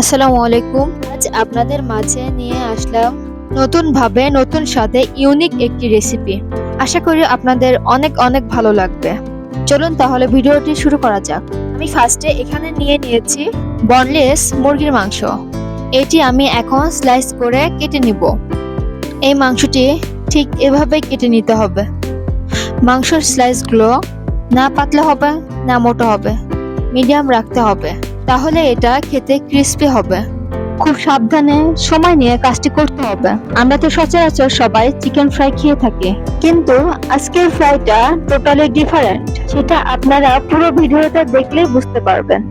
আসসালামু আলাইকুম। আজ আপনাদের মাঝে নিয়ে আসলাম নতুন ভাবে, নতুন স্বাদে ইউনিক একটি রেসিপি আশা করি আপনাদের অনেক অনেক ভালো লাগবে। চলুন তাহলে ভিডিওটি শুরু করা যাক। আমি ফার্স্টে এখানে নিয়ে নিয়েছি বনলেস মুরগির মাংস। এটি আমি এখন স্লাইস করে কেটে নিব। এই মাংসটি ঠিক এভাবে কেটে নিতে হবে। মাংসর স্লাইসগুলো না পাতলা হবে, না মোটা হবে। মিডিয়াম রাখতে হবে। তাহলে এটা খেতে ক্রিস্পি হবে। খুব সাবধানে সময় নিয়ে কাজটি করতে হবে। আমরা তো সচরাচর সবাই চিকেন ফ্রাই খেয়ে থাকি। কিন্তু আজকের ফ্রাইটা টোটালি ডিফারেন্ট সেটা আপনারা পুরো ভিডিওটা দেখলে বুঝতে পারবেন।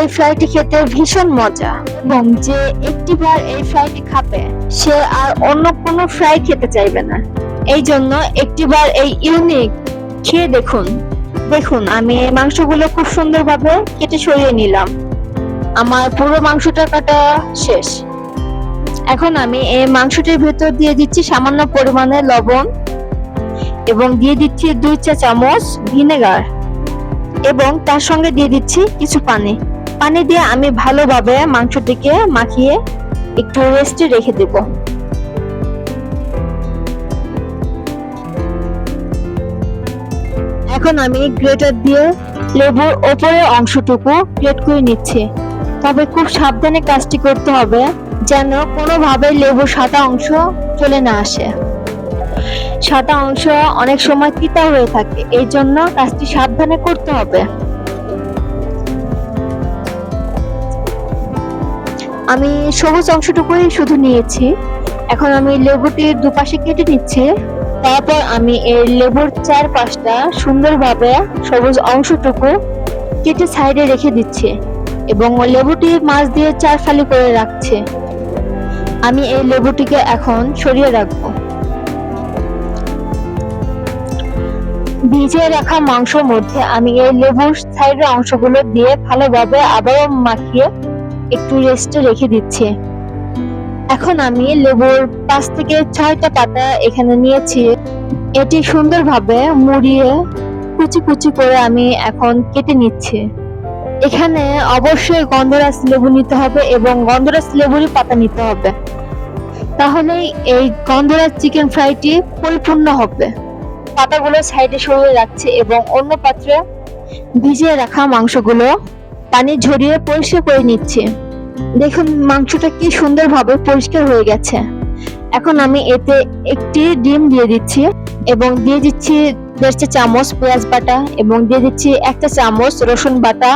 এই ফ্রাইটি খেতে ভীষণ মজা। এবং যে একটিবার এই ফ্রাইটি খাবে, সে আর অন্য কোনো ফ্রাই খেতে চাইবে না। এই জন্য একটিবার এই ইউনিক খেয়ে দেখুন। দেখুন, আমি এই মাংসগুলো খুব সুন্দরভাবে কেটে সরিয়ে নিলাম। আমার পুরো মাংসটা কাটা শেষ। এখন আমি এই মাংসটির ভেতর দিয়ে দিচ্ছি সামান্য পরিমাণে লবণ এবং দিয়ে দিচ্ছি দুই চা চামচ ভিনেগার এবং তার সঙ্গে দিয়ে দিচ্ছি কিছু পানি। পানি দিয়ে আমি ভালোভাবে মাংসটিকে মাখিয়ে একটু রেস্টে রেখে দেবো। এখন আমি গ্রেটার দিয়ে লেবুর ওপরের অংশটুকু গ্রেট করে নিচ্ছি। তবে খুব সাবধানে কাজটি করতে হবে, যেন কোনোভাবে লেবুর সাদা অংশ চলে না আসে। সাদা অংশ অনেক সময় তিতা হয়ে থাকে, এই জন্য কাজটি সাবধানে করতে হবে। আমি সবুজ অংশটুকুই শুধু নিয়েছি। এখন আমি লেবুটির দুপাশে কেটে নিচ্ছি। তারপর আমি এর লেবুর চারপাশটা সুন্দরভাবে সবুজ অংশটুকু কেটে সাইডে রেখে দিচ্ছি এবং লেবুটি মাছ দিয়ে চার ফালি করে রাখছে। আমি এই লেবুটিকে এখন সরিয়ে রাখব। ভিজে রাখা মাংসের মধ্যে আমি এই লেবুর সাইডের অংশগুলো দিয়ে ভালোভাবে আবারও মাখিয়ে একটু রেস্টে রেখে দিচ্ছি। এখন আমি লেবুর পাঁচ থেকে ছয়টা পাতা এখানে নিয়েছি। এটি সুন্দরভাবে মুড়িয়ে কুচি কুচি করে আমি এখন কেটে নিচ্ছি। এখানে অবশ্যই গন্ধরাজ লেবু নিতে হবে এবং গন্ধরাজ লেবুরই পাতা নিতে হবে। তাহলে এই গন্ধরাজ চিকেন ফ্রাইটি পরিপূর্ণ হবে। পাতাগুলো সাইডে সরিয়ে রাখছি এবং অন্য পাত্রে ভিজিয়ে রাখা মাংসগুলো পানি ঝরিয়ে পরিষ্কার করে নিচ্ছি। দেখুন, মাংসটা কি সুন্দরভাবে পরিষ্কার হয়ে গেছে। এখন আমি এতে একটি ডিম দিয়ে দিচ্ছি এবং দিয়ে দিচ্ছি দেড়টা চামচ পেঁয়াজ বাটা এবং দিয়ে দিচ্ছি একটা চামচ রসুন বাটা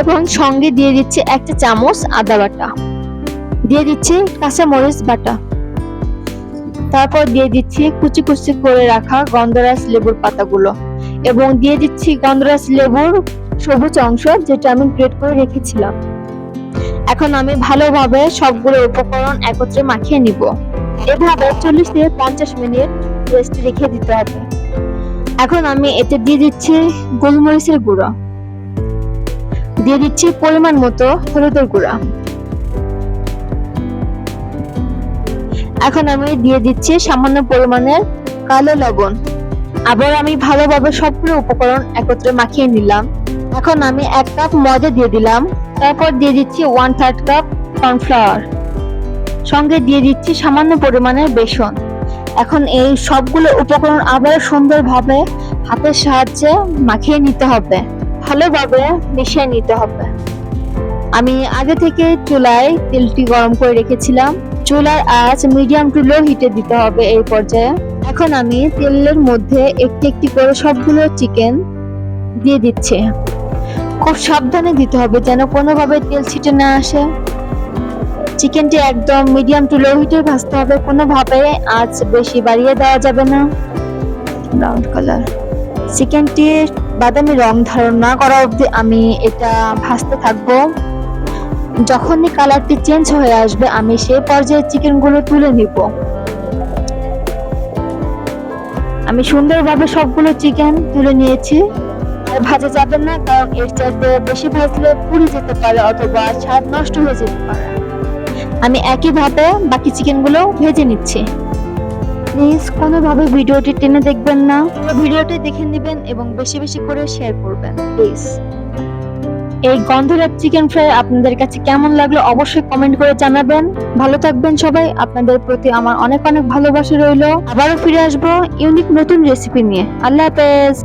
এবং সঙ্গে দিয়ে দিচ্ছি একটা চামচ আদা বাটা। দিয়ে দিচ্ছি কাঁচা মরিচ বাটা। তারপর দিয়ে দিচ্ছি কুচি কুচি করে রাখা গন্ধরাজ লেবুর পাতাগুলো এবং দিয়ে দিচ্ছি গন্ধরাজ লেবুর সবুজ অংশ যেটা আমি গ্রেট করে রেখেছিলাম। এখন আমি ভালোভাবে সবগুলো উপকরণ একত্রে মাখিয়ে নিব। এভাবে চল্লিশ থেকে পঞ্চাশ মিনিট রেস্ট রেখে দিতে হবে। এখন আমি এতে দিয়ে দিচ্ছি গোলমরিচের গুঁড়ো। দিয়ে দিচ্ছি পরিমাণ মতো হলুদের গুঁড়া। এখন আমি দিয়ে দিচ্ছি সামান্য পরিমাণের কালো লবণ। আবার আমি ভালোভাবে সবগুলো উপকরণ একত্রে মাখিয়ে নিলাম। এখন আমি এক কাপ ময়দা দিয়ে দিলাম। তারপর দিয়ে দিচ্ছি ওয়ান থার্ড কাপ কর্নফ্লাওয়ার সঙ্গে দিয়ে দিচ্ছি সামান্য পরিমাণের বেসন। এখন এই সবগুলো উপকরণ আবার সুন্দরভাবে হাতের সাহায্যে মাখিয়ে নিতে হবে। ভালোভাবে মিশিয়ে নিতে হবে। আমি আগে থেকে চুলায় তেলটি গরম করে রেখেছিলাম। চুলার আঁচ মিডিয়াম টু লো হিটে দিতে হবে এই পর্যায়ে। এখন আমি তেলের মধ্যে একটি একটি করে সবগুলো চিকেন দিয়ে দিচ্ছি। খুব সাবধানে দিতে হবে যেন কোনোভাবে তেল ছিটে না আসে। চিকেনটি একদম মিডিয়াম টু লো হিটে ভাজতে হবে। কোনোভাবে আঁচ বেশি বাড়িয়ে দেওয়া যাবে না। ব্রাউন কালার চিকেনটি বাদামি রং ধারণ না করা অবধি আমি এটা ভাজতে থাকব। যখনই কালারটি চেঞ্জ হয়ে আসবে, আমি সেই পর্যায়ে চিকেনগুলো তুলে নিব। আমি সুন্দরভাবে সবগুলো চিকেন তুলে নিয়েছি। ভাজা যাবে না, কারণ এর চাইতে বেশি ভাজলে পুড়ে যেতে পারে অথবা স্বাদ নষ্ট হয়ে যেতে পারে। আমি একইভাবে বাকি চিকেনগুলো ভেজে নিচ্ছি। প্লিজ কোনোভাবে ভিডিওটি টেনে দেখবেন না। পুরো ভিডিওটি দেখে নেবেন এবং বেশি বেশি করে শেয়ার করবেন, প্লিজ। এই গন্ধরাজ চিকেন ফ্রাই আপনাদের কাছে কেমন লাগল অবশ্যই কমেন্ট করে জানাবেন। ভালো থাকবেন সবাই, আপনাদের প্রতি আমার অনেক অনেক ভালোবাসা রইল। আবারও ফিরে আসব ইউনিক নতুন রেসিপি নিয়ে। আল্লাহ হাফেজ।